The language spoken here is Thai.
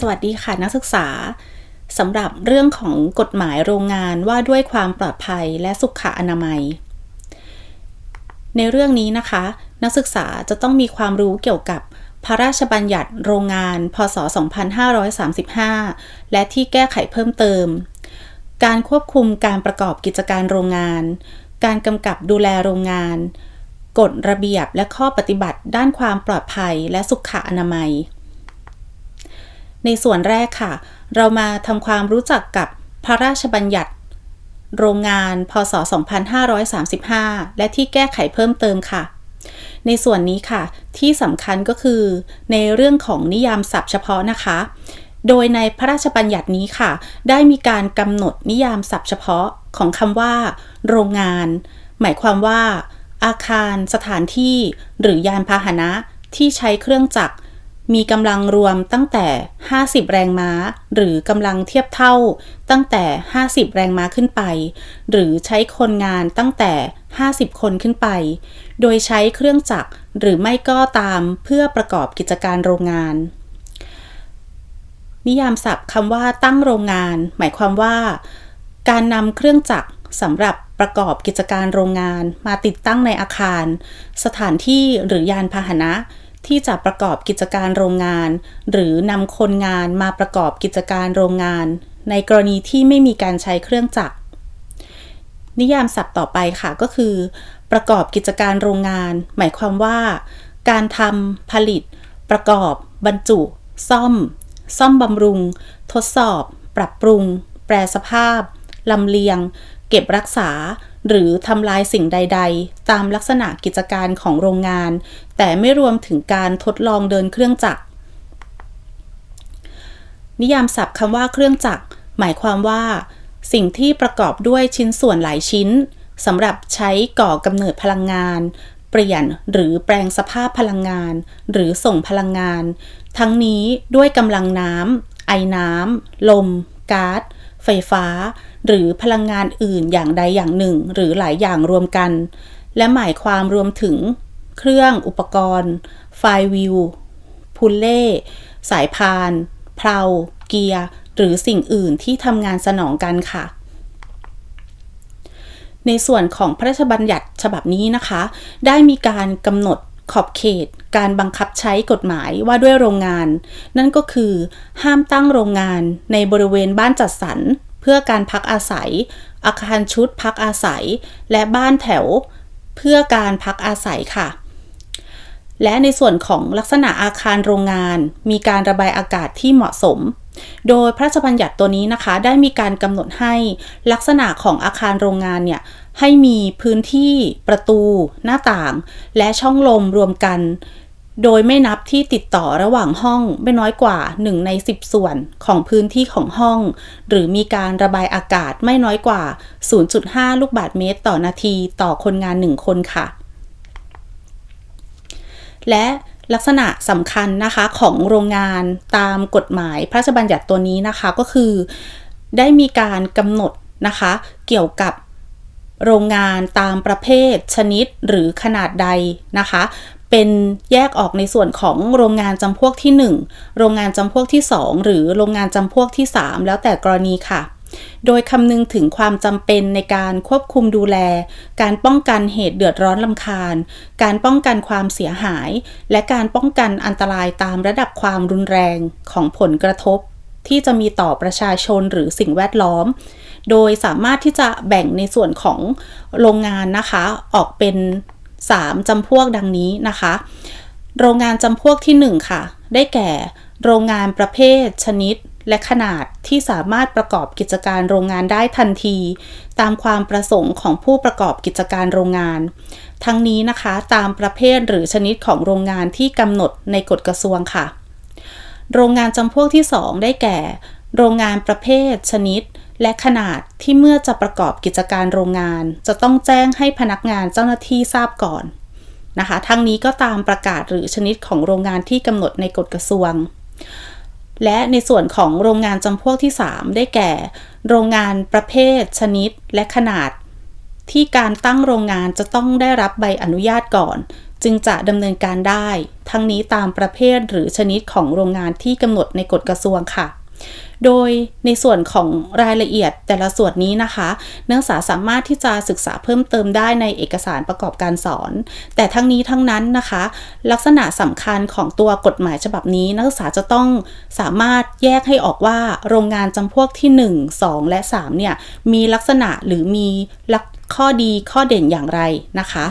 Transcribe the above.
สวัสดีค่ะนักศึกษาสำหรับเรื่องของกฎหมายโรงงานว่าด้วยความปลอดภัยและสุขอนามัย ในเรื่องนี้นะคะ นักศึกษาจะต้องมีความรู้เกี่ยวกับพระราชบัญญัติโรงงาน พศ 2535 และที่แก้ไขเพิ่มเติม การควบคุมการประกอบกิจการโรงงาน การกำกับดูแลโรงงาน กฎระเบียบและข้อปฏิบัติด้านความปลอดภัยและสุขอนามัย ในส่วนแรกค่ะ เรามาทำความรู้จักกับพระราชบัญญัติ โรงงาน พศ 2535 และที่แก้ไขเพิ่มเติมค่ะ ในส่วนนี้ค่ะ ที่สำคัญก็คือ ในเรื่องของนิยามศัพท์เฉพาะนะคะ โดยในพระราชบัญญัตินี้ค่ะ ได้มีการกำหนดนิยามศัพท์เฉพาะของคำว่า โรงงาน หมายความว่า อาคาร สถานที่ หรือยานพาหนะที่ใช้เครื่องจักร มีกำลังรวมตั้งแต่ 50 แรงม้า หรือกำลังเทียบเท่าตั้งแต่ 50 แรงม้าขึ้นไป หรือใช้คนงานตั้งแต่ 50 คนขึ้นไป โดยใช้เครื่องจักรหรือไม่ก็ตามเพื่อประกอบกิจการโรงงาน นิยามศัพท์คำว่าตั้งโรงงาน หมายความว่า การนำเครื่องจักรสำหรับประกอบกิจการโรงงานมาติดตั้งในอาคาร สถานที่หรือยานพาหนะ ที่จะประกอบกิจการโรงงาน หรือนำคนงานมาประกอบกิจการโรงงาน ในกรณีที่ไม่มีการใช้เครื่องจักร นิยามศัพท์ต่อไปค่ะก็คือ ประกอบกิจการโรงงาน หมายความว่า การทำผลิต ประกอบ บรรจุ ซ่อม ซ่อมบำรุง ทดสอบ ปรับปรุง แปรสภาพลำเลียง เก็บรักษา หรือทำลายสิ่งใด ๆ ตามลักษณะกิจการของโรงงาน แต่ไม่รวมถึงการทดลองเดินเครื่องจักร นิยามศัพท์คำว่าเครื่องจักร หมายความว่า สิ่งที่ประกอบด้วยชิ้นส่วนหลายชิ้นสำหรับใช้ก่อกำเนิดพลังงาน เปลี่ยนหรือแปลงสภาพพลังงาน หรือส่งพลังงาน ทั้งนี้ด้วยกำลังน้ำไอน้ำลมก๊าซไฟฟ้า หรือพลังงานอื่นอย่างใดอย่างหนึ่ง หรือหลายอย่างรวมกัน และหมายความรวมถึง เครื่องอุปกรณ์ ไฟวิวพุลเล่ สายพาน เพลา เกียร์ หรือสิ่งอื่นที่ทำงานสนองกันค่ะ ในส่วนของพระราชบัญญัติฉบับนี้นะคะ ได้มีการกำหนดขอบเขตการบังคับใช้กฎหมายว่าด้วยโรงงาน นั่นก็คือ ห้ามตั้งโรงงานในบริเวณบ้านจัดสรร เพื่อการพักอาศัย อาคารชุดพักอาศัย และบ้านแถวเพื่อการพักอาศัยค่ะ และในส่วนของลักษณะอาคารโรงงาน มีการระบายอากาศที่เหมาะสม โดยพระราชบัญญัติตัวนี้นะคะ ได้มีการกำหนดให้ลักษณะของอาคารโรงงานเนี่ยให้มีพื้นที่ประตู หน้าต่าง และช่องลมรวมกัน โดยไม่นับที่ติดต่อระหว่างห้องไม่น้อยกว่า 1 ใน 10 ส่วนของพื้นที่ของห้อง หรือมีการระบายอากาศไม่น้อยกว่า 0.5 ลูกบาศก์เมตรต่อนาทีต่อคนงาน 1 คนค่ะ และลักษณะสำคัญนะคะของโรงงานตามกฎหมายพระราชบัญญัติตัวนี้นะคะก็คือ ได้มีการกำหนดนะคะเกี่ยวกับโรงงานตามประเภทชนิดหรือขนาดใดนะคะ เป็นแยกออกในส่วนของโรงงานจำพวกที่ 1 โรงงานจำพวกที่ 2 หรือโรงงานจำพวกที่ 3 แล้วแต่กรณีค่ะ โดยคำนึงถึงความจำเป็นในการควบคุมดูแล การป้องกันเหตุเดือดร้อนลำคาญ การป้องกันความเสียหาย และการป้องกันอันตรายตามระดับความรุนแรงของผลกระทบ ที่จะมีต่อประชาชนหรือสิ่งแวดล้อม โดยสามารถที่จะแบ่งในส่วนของโรงงานนะคะออกเป็น 3จำพวกดังนี้นะคะ โรงงานจำพวกที่ 1 ค่ะ ได้แก่ โรงงานประเภท ชนิด และขนาดที่สามารถประกอบกิจการโรงงานได้ทันที ตามความประสงค์ของผู้ประกอบกิจการโรงงาน ทั้งนี้นะคะตามประเภทหรือชนิดของโรงงานที่กำหนดในกฎกระทรวงค่ะ โรงงานจำพวกที่ 2 ได้แก่ โรงงานประเภท ชนิด และขนาดที่เมื่อจะประกอบกิจการโรงงาน จะต้องแจ้งให้พนักงานเจ้าหน้าที่ทราบก่อนนะคะ ทั้งนี้ก็ตามประกาศหรือชนิดของโรงงานที่กำหนดในกฎกระทรวง และในส่วนของโรงงานจำพวกที่ 3 ได้แก่ โรงงานประเภท ชนิด และขนาด ที่การตั้งโรงงานจะต้องได้รับใบอนุญาตก่อน จึงจะดำเนินการได้ ทั้งนี้ตามประเภทหรือชนิดของโรงงานที่กำหนดในกฎกระทรวงค่ะ โดยในส่วนของรายละเอียดแต่ละส่วนนี้นะคะ นักศึกษาสามารถที่จะศึกษาเพิ่มเติมได้ในเอกสารประกอบการสอน แต่ทั้งนี้ทั้งนั้นนะคะ ลักษณะสำคัญของตัวกฎหมายฉบับนี้ นักศึกษาจะต้องสามารถแยกให้ออกว่าโรงงานจำพวกที่ 1 2 และ 3 เนี่ย มีลักษณะหรือมีข้อดีข้อเด่นอย่างไรนะคะ